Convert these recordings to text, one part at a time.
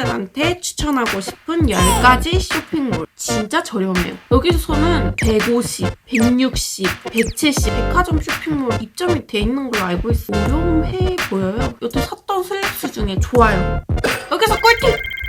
학생들한테 추천하고 싶은 10가지 쇼핑몰. 진짜 저렴해요. 여기서는 150, 160, 170 백화점 쇼핑몰 입점이 돼 있는 걸로 알고 있어요. 저렴해 보여요. 여태 샀던 슬랙스 중에 좋아요. 여기서 꿀팁!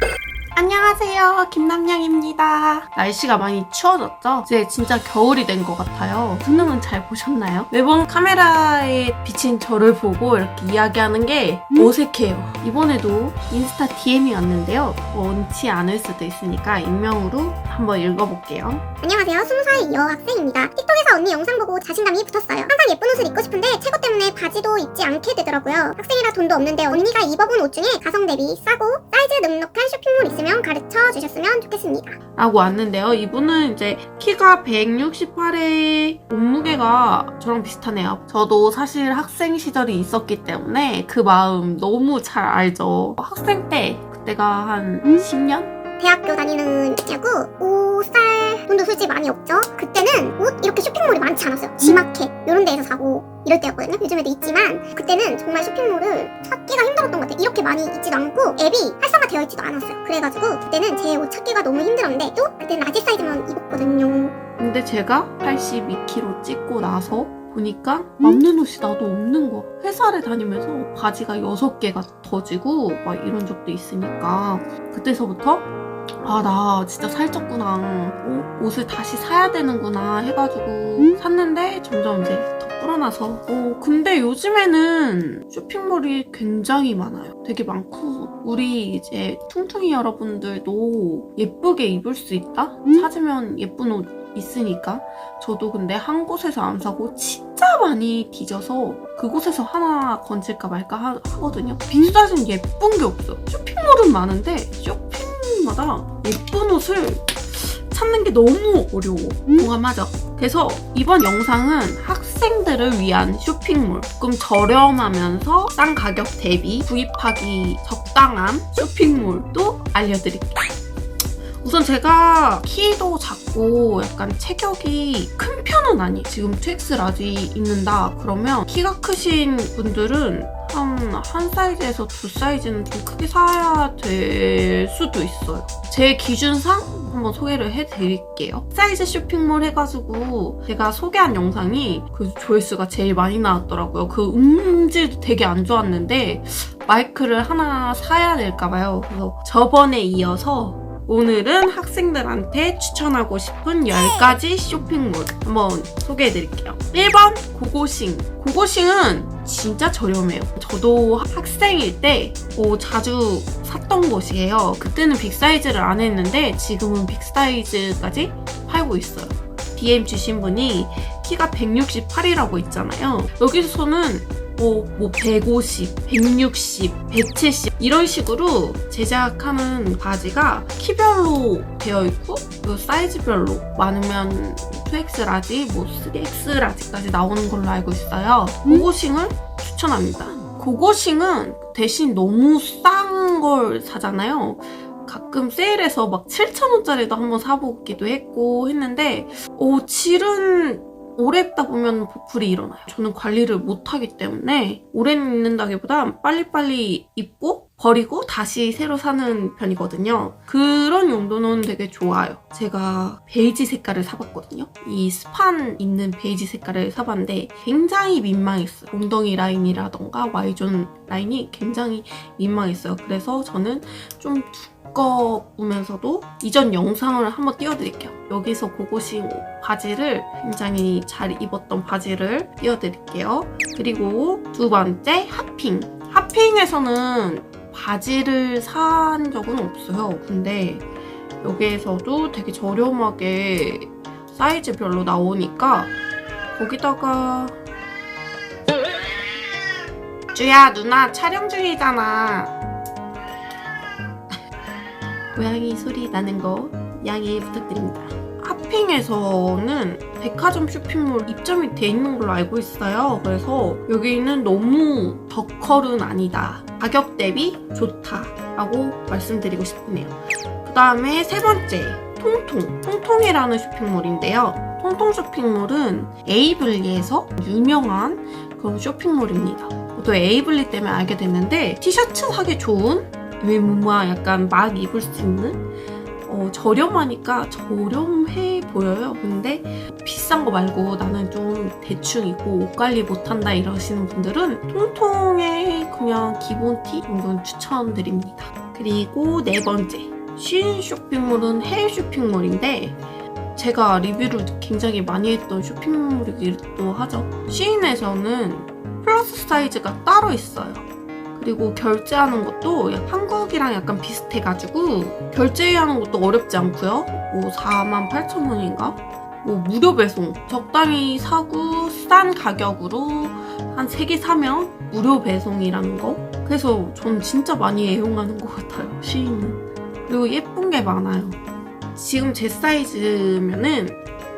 안녕하세요. 김남양입니다. 날씨가 많이 추워졌죠? 이제 진짜 겨울이 된 것 같아요. 수능은 잘 보셨나요? 매번 카메라에 비친 저를 보고 이렇게 이야기하는 게 어색해요. 이번에도 인스타 DM이 왔는데요. 원치 않을 수도 있으니까 익명으로 한번 읽어볼게요. 안녕하세요. 20살 여학생입니다. 틱톡에서 언니 영상 보고 자신감이 붙었어요. 항상 예쁜 옷을 입고 싶은데 체구 때문에 바지도 입지 않게 되더라고요. 학생이라 돈도 없는데 언니가 입어본 옷 중에 가성 대비 싸고 사이즈 넉넉한 쇼핑몰 있 으면 가르쳐 주셨으면 좋겠습니다. 라고 왔는데요. 이분은 이제 키가 168에 몸무게가 저랑 비슷하네요. 저도 사실 학생 시절이 있었기 때문에 그 마음 너무 잘 알죠. 학생 때 그때가 한 10년? 대학교 다니는 때고 옷살 돈도 솔직히 많이 없죠. 그때는 옷 이렇게 쇼핑몰이 많지 않았어요. 지마켓 이런 데에서 사고 이럴 때였거든요. 요즘에도 있지만 그때는 정말 쇼핑몰을 찾기가 힘들었던 것 같아요. 이렇게 많이 있지도 않고 앱이 활성화되어 있지도 않았어요. 그래가지고 그때는 제 옷 찾기가 너무 힘들었는데 또 그때는 라지 사이즈만 입었거든요. 근데 제가 82kg 찍고 나서 보니까 맞는 옷이 나도 없는 거야. 회사를 다니면서 바지가 6개가 터지고 막 이런 적도 있으니까 그때서부터 아, 나 진짜 살쪘구나. 어, 옷을 다시 사야 되는구나 해가지고 샀는데 점점 이제 더 불어나서. 어, 근데 요즘에는 쇼핑몰이 굉장히 많아요. 되게 많고, 우리 이제 퉁퉁이 여러분들도 예쁘게 입을 수 있다? 찾으면 예쁜 옷 있으니까. 저도 근데 한 곳에서 안 사고 진짜 많이 뒤져서 그곳에서 하나 건질까 말까 하, 하거든요. 빅사진 예쁜 게 없어. 쇼핑몰은 많은데 쇼핑 마다 예쁜 옷을 찾는 게 너무 어려워. 공감하죠? 그래서 이번 영상은 학생들을 위한 쇼핑몰. 조금 저렴하면서 싼 가격 대비 구입하기 적당한 쇼핑몰도 알려드릴게요. 우선 제가 키도 작고 약간 체격이 큰 편은 아니. 지금 2X 라지 입는다 그러면 키가 크신 분들은 한, 한 사이즈에서 두 사이즈는 좀 크게 사야 될 수도 있어요. 제 기준상 한번 소개를 해드릴게요. 사이즈 쇼핑몰 해가지고 제가 소개한 영상이 그 조회수가 제일 많이 나왔더라고요. 그 음질도 되게 안 좋았는데 마이크를 하나 사야 될까봐요. 그래서 저번에 이어서 오늘은 학생들한테 추천하고 싶은 10가지 쇼핑몰 한번 소개해드릴게요. 1번 고고싱. 고고싱은 진짜 저렴해요. 저도 학생일 때 뭐 자주 샀던 곳이에요. 그때는 빅사이즈를 안 했는데 지금은 빅사이즈까지 팔고 있어요. DM 주신 분이 키가 168이라고 있잖아요. 여기서는 뭐, 뭐 150, 160, 170 이런 식으로 제작하는 바지가 키별로 되어 있고 그 사이즈별로 많으면 2X 라지, 뭐 3X 라지까지 나오는 걸로 알고 있어요. 고고싱을 추천합니다. 고고싱은 대신 너무 싼 걸 사잖아요. 가끔 세일해서 막 7,000원짜리도 한번 사보기도 했고 했는데 어, 질은 오래 입다 보면 보풀이 일어나요. 저는 관리를 못하기 때문에 오래 입는다기보다 빨리빨리 입고 버리고 다시 새로 사는 편이거든요. 그런 용도는 되게 좋아요. 제가 베이지 색깔을 사봤거든요. 이 스판 있는 베이지 색깔을 사봤는데 굉장히 민망했어요. 엉덩이 라인이라던가 Y존 라인이 굉장히 민망했어요. 그래서 저는 좀 두 꺼우면서도 이전 영상을 한번 띄워드릴게요. 여기서 고고싱 바지를 굉장히 잘 입었던 바지를 띄워드릴게요. 그리고 두 번째 핫핑. 핫핑에서는 바지를 산 적은 없어요. 근데 여기에서도 되게 저렴하게 사이즈별로 나오니까 거기다가 주야 누나 촬영 중이잖아. 고양이 소리 나는 거 양해 부탁드립니다. 핫핑에서는 백화점 쇼핑몰 입점이 돼 있는 걸로 알고 있어요. 그래서 여기는 너무 덕컬은 아니다. 가격 대비 좋다라고 말씀드리고 싶네요. 그 다음에 세 번째, 통통. 통통이라는 쇼핑몰인데요. 통통 쇼핑몰은 에이블리에서 유명한 그런 쇼핑몰입니다. 또 에이블리 때문에 알게 됐는데 티셔츠 사기 좋은 외모와 약간 막 입을 수 있는 어, 저렴하니까 저렴해 보여요. 근데 비싼 거 말고 나는 좀 대충 입고 옷 관리 못한다 이러시는 분들은 통통의 그냥 기본 티 정도는 추천드립니다. 그리고 네 번째 쉬인 쇼핑몰은 해외 쇼핑몰인데 제가 리뷰를 굉장히 많이 했던 쇼핑몰이기도 하죠. 쉬인에서는 플러스 사이즈가 따로 있어요. 그리고 결제하는 것도 한국이랑 약간 비슷해가지고 결제하는 것도 어렵지 않고요. 뭐 4만 8천 원인가? 뭐 무료 배송 적당히 사고 싼 가격으로 한 3개 사면 무료 배송이라는 거 그래서 전 진짜 많이 애용하는 것 같아요 시인은 그리고 예쁜 게 많아요 지금 제 사이즈면은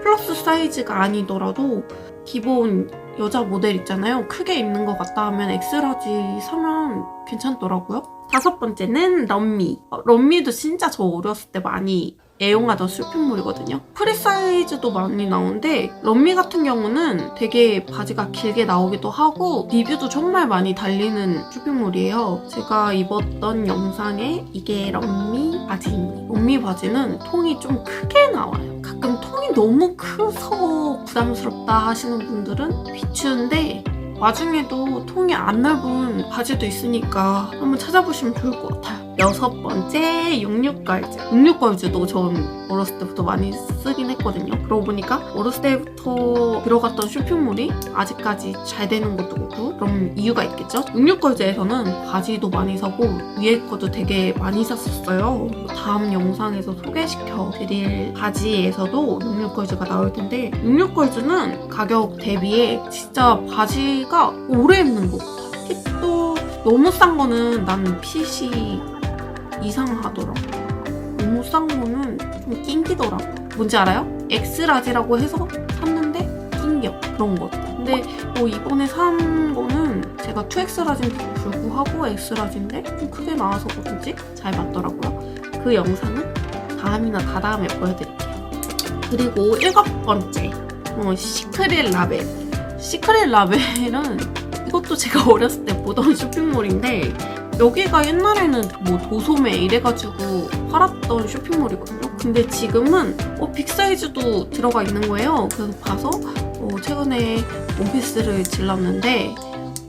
플러스 사이즈가 아니더라도 기본 여자 모델 있잖아요. 크게 입는 것 같다 하면 엑스라지 사면 괜찮더라고요. 다섯 번째는 럼미. 어, 럼미도 진짜 저 어렸을 때 많이 애용하던 쇼핑몰이거든요. 프리 사이즈도 많이 나오는데 럼미 같은 경우는 되게 바지가 길게 나오기도 하고 리뷰도 정말 많이 달리는 쇼핑몰이에요. 제가 입었던 영상에 이게 럼미 바지입니다. 럼미 바지는 통이 좀 크게 나와요. 가끔 통이 너무 커서 부담스럽다 하시는 분들은 비추인데 와중에도 통이 안 넓은 바지도 있으니까 한번 찾아보시면 좋을 것 같아요. 여섯 번째, 66걸즈. 66걸즈도 전 어렸을 때부터 많이 쓰긴 했거든요. 그러고 보니까 어렸을 때부터 들어갔던 쇼핑몰이 아직까지 잘 되는 것도 없고 그럼 이유가 있겠죠? 66걸즈에서는 바지도 많이 사고 위에 것도 되게 많이 샀었어요. 다음 영상에서 소개시켜 드릴 바지에서도 66걸즈가 나올 텐데 66걸즈는 가격 대비에 진짜 바지가 오래 입는 것 같아요. 핏도 너무 싼 거는 난 핏이 이상하더라고. 너무 싼 거는 좀 낑기더라고. 뭔지 알아요? 엑스라지라고 해서 샀는데 낑겨. 그런 것. 근데 뭐 이번에 산 거는 제가 2X라지인데도 불구하고 X라지인데 좀 크게 나와서 그런지 잘 맞더라고요. 그 영상은 다음이나 다다음에 보여드릴게요. 그리고 일곱 번째, 어, 시크릿 라벨. 시크릿 라벨은 이것도 제가 어렸을 때 보던 쇼핑몰인데 여기가 옛날에는 뭐 도소매 이래가지고 팔았던 쇼핑몰이거든요. 근데 지금은 어, 빅사이즈도 들어가 있는 거예요. 그래서 봐서 어, 최근에 원피스를 질렀는데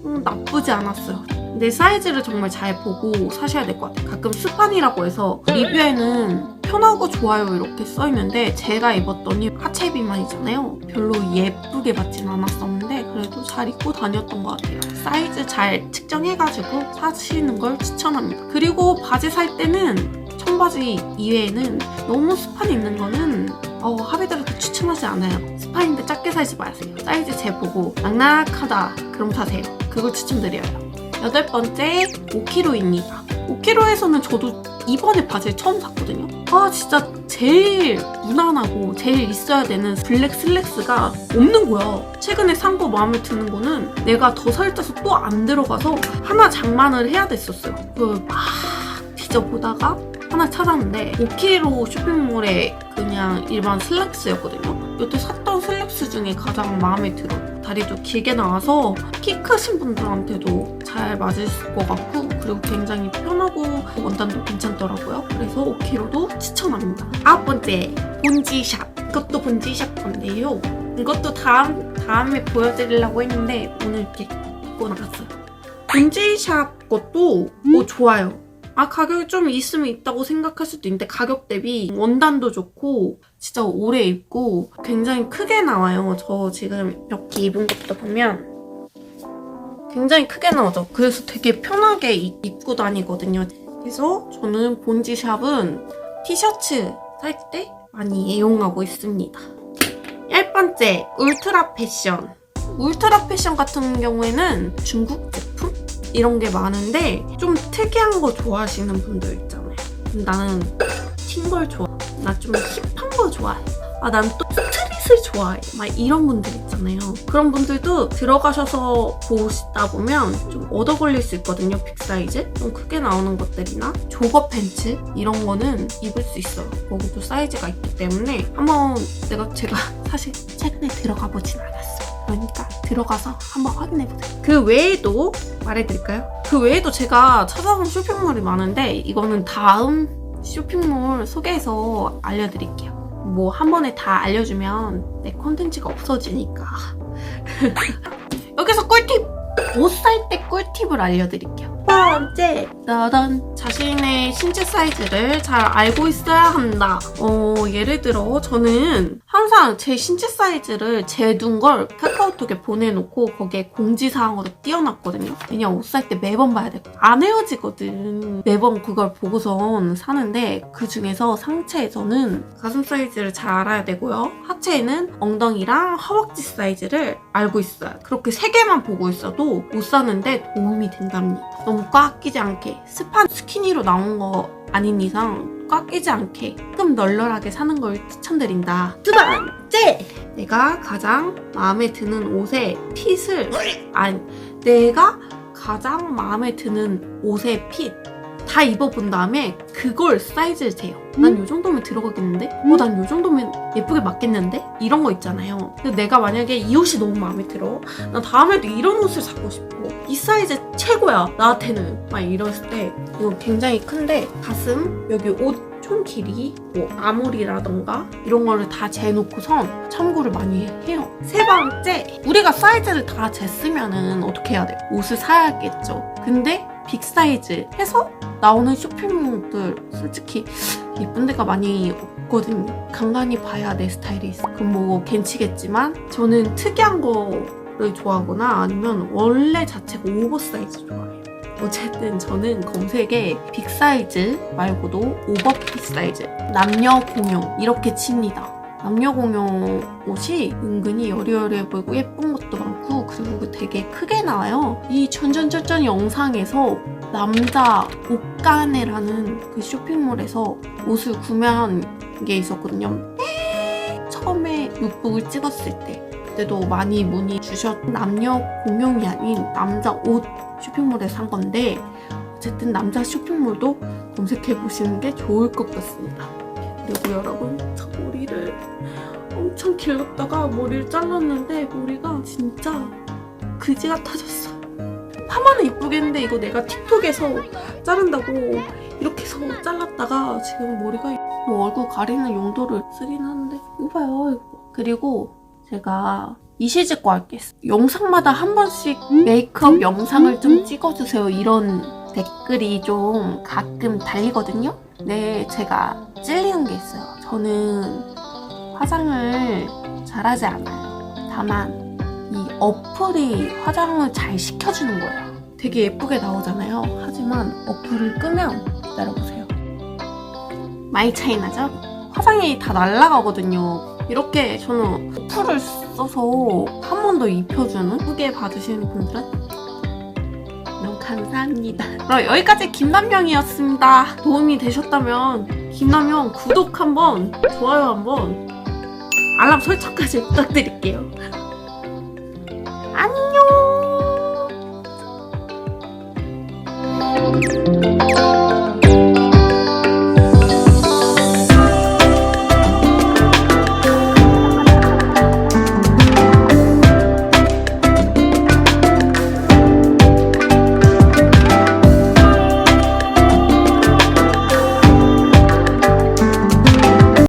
음, 나쁘지 않았어요. 근데 사이즈를 정말 잘 보고 사셔야 될 것 같아요. 가끔 스판이라고 해서 리뷰에는 편하고 좋아요 이렇게 써 있는데 제가 입었더니 하체 비만이잖아요. 별로 예쁘게 맞진 않았었는데 그래도 잘 입고 다녔던 것 같아요. 사이즈 잘 측정해가지고 사시는 걸 추천합니다. 그리고 바지 살 때는 청바지 이외에는 너무 스판 있는 거는 어, 합의들한테 추천하지 않아요. 스판인데 작게 사지 마세요. 사이즈 재보고 낙낙하다 그럼 사세요. 그걸 추천드려요. 여덟 번째 5kg입니다. 5kg에서는 저도 이번에 바지를 처음 샀거든요. 아 진짜 제일 무난하고 제일 있어야 되는 블랙 슬랙스가 없는 거야. 최근에 산 거 마음에 드는 거는 내가 더 살쪄서 또 안 들어가서 하나 장만을 해야 됐었어요. 그막 뒤져보다가 하나 찾았는데 5kg 쇼핑몰에 그냥 일반 슬랙스였거든요. 여태 샀던 슬랙스 중에 가장 마음에 들어. 다리도 길게 나와서 키 크신 분들한테도 잘 맞을 것 같고 그리고 굉장히 편하고 원단도 괜찮더라고요. 그래서 5kg도 추천합니다. 아홉 번째 본지샵. 이것도 본지샵 건데요. 이것도 다음 다음에 보여드리려고 했는데 오늘 이렇게 입고 나갔어요. 본지샵 것도 뭐 좋아요. 아 가격이 좀 있으면 있다고 생각할 수도 있는데 가격 대비 원단도 좋고 진짜 오래 입고 굉장히 크게 나와요. 저 지금 이렇게 입은 것도 보면 굉장히 크게 나오죠. 그래서 되게 편하게 입- 입고 다니거든요. 그래서 저는 본지샵은 티셔츠 살 때 많이 애용하고 있습니다. 열 번째 울트라 패션. 울트라 패션 같은 경우에는 중국 제품 이런 게 많은데 좀 특이한 거 좋아하시는 분들 있잖아요. 나는 튄 걸 좋아. 나 좀 힙한 거 좋아해. 아, 난 또 스트릿을 좋아해. 막 이런 분들 있잖아요. 그런 분들도 들어가셔서 보시다 보면 좀 얻어 걸릴 수 있거든요. 빅 사이즈. 좀 크게 나오는 것들이나 조거 팬츠 이런 거는 입을 수 있어요. 거기도 사이즈가 있기 때문에 한번 내가 제가 사실 최근에 들어가 보진 않았어요. 그러니까 들어가서 한번 확인해보세요. 그 외에도 말해드릴까요? 그 외에도 제가 찾아본 쇼핑몰이 많은데 이거는 다음 쇼핑몰 소개해서 알려드릴게요. 뭐 한 번에 다 알려주면 내 콘텐츠가 없어지니까. 여기서 꿀팁! 옷 살 때 꿀팁을 알려드릴게요. 첫 번째, 나단 자신의 신체 사이즈를 잘 알고 있어야 한다. 어, 예를 들어 저는 항상 제 신체 사이즈를 재둔 걸 카카오톡에 보내놓고 거기에 공지사항으로 띄워놨거든요. 왜냐면 옷살 때 매번 봐야 돼. 안 헤어지거든. 매번 그걸 보고선 사는데 그 중에서 상체에서는 가슴 사이즈를 잘 알아야 되고요. 하체에는 엉덩이랑 허벅지 사이즈를 알고 있어요. 그렇게 세 개만 보고 있어도 옷 사는데 도움이 된답니다. 너무 꽉 끼지 않게 스판 스키니로 나온 거 아닌 이상 꽉 끼지 않게 조금 널널하게 사는 걸 추천드린다. 두 번째! 내가 가장 마음에 드는 옷의 핏을 아니 내가 가장 마음에 드는 옷의 핏 다 입어본 다음에 그걸 사이즈를 재요. 난 요 정도면 들어가겠는데? 어, 난 요 정도면 예쁘게 맞겠는데? 이런 거 있잖아요. 근데 내가 만약에 이 옷이 너무 마음에 들어. 나 다음에도 이런 옷을 사고 싶어. 이 사이즈 최고야. 나한테는. 막 이랬을 때 이거 굉장히 큰데 가슴, 여기 옷 총 길이, 뭐 아몰이라던가 이런 거를 다 재놓고선 참고를 많이 해요. 세 번째, 우리가 사이즈를 다 쟀으면은 어떻게 해야 돼? 옷을 사야겠죠. 근데 빅 사이즈 해서 나오는 쇼핑몰들 솔직히 예쁜 데가 많이 없거든요. 간간히 봐야 내 스타일이 있어. 그럼 뭐 괜찮겠지만 저는 특이한 거를 좋아하거나 아니면 원래 자체가 오버사이즈 좋아해요. 어쨌든 저는 검색에 빅 사이즈 말고도 오버핏 사이즈, 남녀 공용 이렇게 칩니다. 남녀 공용 옷이 은근히 여리여리해 보이고 예쁜 것도 많고 그리고 되게 크게 나와요. 이 전전절전 영상에서 남자 옷가네라는 그 쇼핑몰에서 옷을 구매한 게 있었거든요. 처음에 룩북을 찍었을 때 그때도 많이 문의 주셨 남녀 공용이 아닌 남자 옷 쇼핑몰에 산 건데 어쨌든 남자 쇼핑몰도 검색해 보시는 게 좋을 것 같습니다. 그리고 여러분 저 머리를 엄청 길렀다가 머리를 잘랐는데 머리가 진짜 그지 같아졌어. 파마는 이쁘겠는데 이거 내가 틱톡에서 자른다고 이렇게 해서 잘랐다가 지금 머리가 뭐 얼굴 가리는 용도를 쓰긴 하는데 이거 봐요 이거. 그리고 제가 이시즈거 할게 영상마다 한 번씩 메이크업 영상을 좀 찍어주세요 이런 댓글이 좀 가끔 달리거든요 네 제가 찔리는 게 있어요 저는 화장을 잘하지 않아요 다만 이 어플이 화장을 잘 시켜주는 거예요 되게 예쁘게 나오잖아요 하지만 어플을 끄면 기다려보세요 많이 차이 나죠? 화장이 다 날아가거든요 이렇게 저는 어플을 써서 한 번 더 입혀주는 후기 받으시는 분들은 너무 감사합니다. 그럼 여기까지 김남영이었습니다. 도움이 되셨다면 김남영 구독 한번, 좋아요 한번, 알람 설정까지 부탁드릴게요.